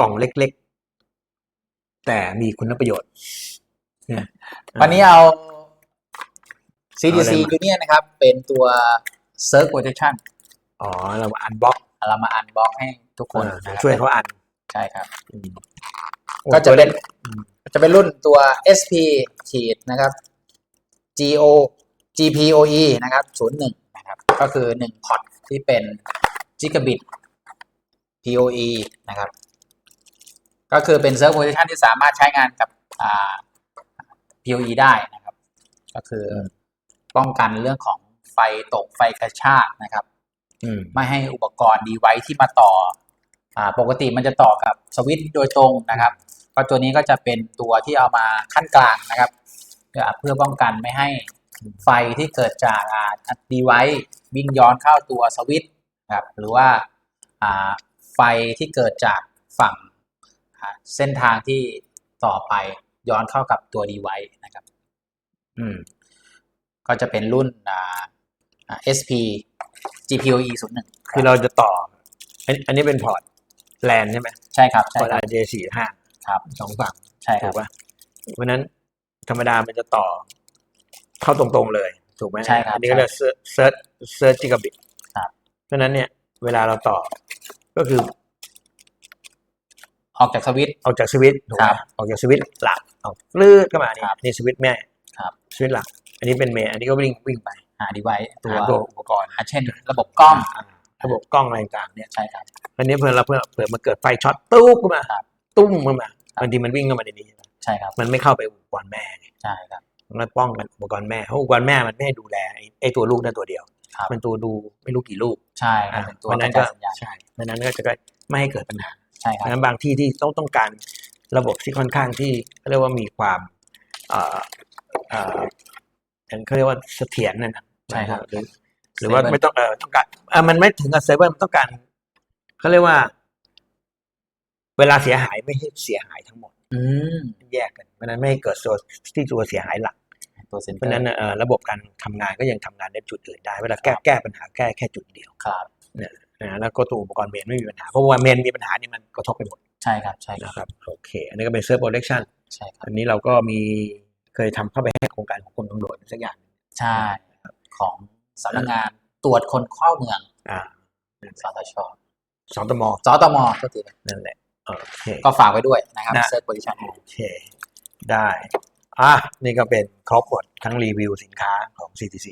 กล่องเล็กๆ แต่มีคุณประโยชน์เนี่ยวันนี้เอาเอา CDC อะไรมา Union นะครับ เป็นตัว Search Protection อ๋อ เรามาอันบล็อกเรามาอันบล็อกให้ทุกคนนะครับช่วยเขาอันใช่ครับอืมก็จะเป็นอืมจะเป็นรุ่นตัว SP ขีดนะครับ GO GPOE นะครับ01นะครับ ก็คือ1พอร์ตที่เป็น Gigabit PoE นะครับ ก็คือเป็น Server Position ที่สามารถใช้งานกับอ่า PoE ได้นะครับ ก็คือป้องกันเรื่องของไฟตกไฟกระชากนะครับอืมไม่ให้อุปกรณ์ดีไวที่มาต่ออ่าปกติมันจะต่อกับสวิตช์โดยตรงนะครับก็ตัวนี้ก็จะเป็นตัวที่เอามาขั้นกลางนะครับ เพื่อเพื่อป้องกันไม่ให้ไฟที่เกิดจากดีไววิ่งย้อนเข้าตัวสวิตช์นะครับหรือว่าอ่าไฟที่เกิดจากฝั่งอ่า เส้นทางที่ต่อไปย้อนเข้ากับตัวดีไวนะครับ อืม ก็จะเป็นรุ่นอ่าอ่า SP GPOE 01คือเราจะต่ออันอันนี้เป็นพอร์ตแลนใช่ไหมใช่ครับพใช่อร์ตครับ RJ สี่ห้าครับสองฝั่งใช่คถูรับกป่ะเพราะฉะนั้นธรรมดามันจะต่อเข้าตรงๆเลย ถูกไหมใช่ครับอันนี้ก็เรียกเซิร์ชเซิร์ชเซิร์ชจิกบิตครับเพราะฉะนั้นเนี่ย เวลาเราต่อก็คือ ออกจากสวิตช์ ออกจากสวิตช์ถูกไหคมรับออกจากสวิตช์หลักเอาปลื้ดเข้ามานี่ครับนี่สวิตช์แม่ครับ สวิตช์หลัก อันนี้เป็นเมนอันนี้ก็วิ่งวิ่งไปหาดีไวตัวหาตัวอุปกรณ์อ่าเช่น ระบบกล้องอ่าระบบกล้องอะไรต่างๆเนี่ยใช่ครับอันนี้เพื่อเราเพื่อเผื่อมาเกิดไฟช็อตตู้ขึ้นมาครับตุ้มขึ้นมาครับบางทีมันวิ่งเข้ามาในนี้ใช่ครับมันไม่เข้าไปอุปกรณ์แม่ไงใช่ครับมันป้องกันอุปกรณ์แม่เพราะอุปกรณ์แม่มันไม่ให้ดูแลไอ้ไอ้ตัวลูกนั่นตัวเดียวครับมันตัวดูไม่รู้กี่ลูกใช่ครัอ่าบเป็นเพตัวราะกนั้ระนก็จายสัญญาณใช่เพราะนั้นก็จะได้ไม่ให้เกิดปัญหา ใช่คเพรับราะฉะนั้นบางที่ที่ต้องต้องการระบบที่ค่อนข้างที่เขาเรียกว่ามีความเอ่อเอ่อเขาเรียกว่าเสถียรนะนะใช่ครับหรือหรือว่าไม่ต้องเออต้องการเออมันไม่ถึงกับเซเวอร์มันต้องการเขาเรียกว่า เวลาเสียหายไม่ใช่เสียหายทั้งหมด อืมแยกกันเพราะฉะนั้นไม่ให้เกิดตัวที่ตัวเสียหายหลักตัวเซ็นเพเตอราะฉะนั้นร์เอ่อระบบการทำงานก็ยังทำงานในจุดอื่นได้ เวลาแก้แก้ปัญหาแก้แค่จุดเดียวครับ นะแล้วก็ตัวอุปกรณ์เมนไม่มีปัญหา เพราะว่าเมนมีปัญหานี่มันกระทบไปหมดใช่ครับใช่คนะรับครับโอเค อันนี้ก็เป็นเซิร์ฟโปรดักชันใช่ครับอันนี้เราก็มีเคยทำเข้าไปให้โครงการของกรมตำรวจสักอย่างใช่ของสำนักงานตรวจคนเข้าเมืองอ่าสตชสองตมสตมก็ทีนั่นแหละโอเคก็ฝากไว้ด้วยนะครับนะเซิร์ชโพซิชันโอเคได้อะนี่ก็เป็นครบหมดทั้งรีวิวสินค้าของ CTC